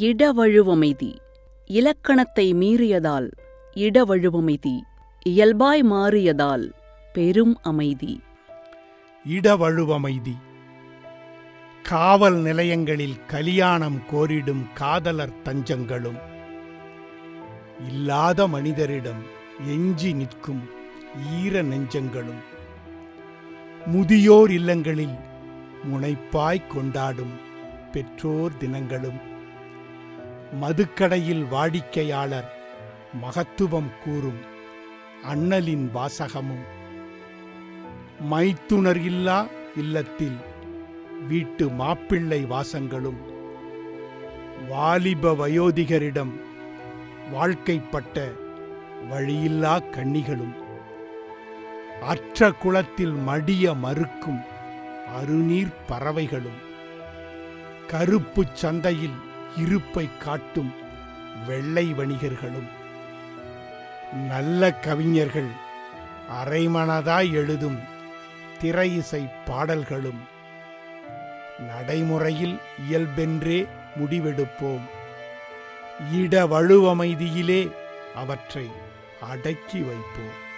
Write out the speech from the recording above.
இடவழுவமைதி. இலக்கணத்தை மீறியதால் இடவழுவமைதி. இயல்பாய் மாறியதால் பெரும் அமைதி. இடவழுவமைதி. காவல் நிலையங்களில் கலியாணம் கோரிடும் காதலர் தஞ்சங்களும். இல்லாத மனிதரிடம் எஞ்சி நிற்கும் ஈர நெஞ்சங்களும். முதியோர் இல்லங்களில் முனைப்பாய் கொண்டாடும் பெற்றோர் தினங்களும். மதுக்கடையில் வாடிக்கையாளர் மகத்துவம் கூறும் அண்ணலின் வாசகமும். மைத்துணர் இல்லா இல்லத்தில் வீட்டு மாப்பிள்ளை வாசங்களும். வாலிப வயோதிகரிடம் வாழ்க்கைப்பட்ட வழியில்லா கன்னிகளும் அற்ற குளத்தில் மடிய மறுக்கும் அருநீர் பறவைகளும். கருப்புச் சந்தையில் இருப்பை காட்டும் வெள்ளை வணிகர்களும். நல்ல கவிஞர்கள் அரைமனதாய் எழுதும் திரை இசை பாடல்களும். நடைமுறையில் இயல்பென்றே முடிவெடுப்போம். இட வலுவமைதியிலே அவற்றை அடக்கி வைப்போம்.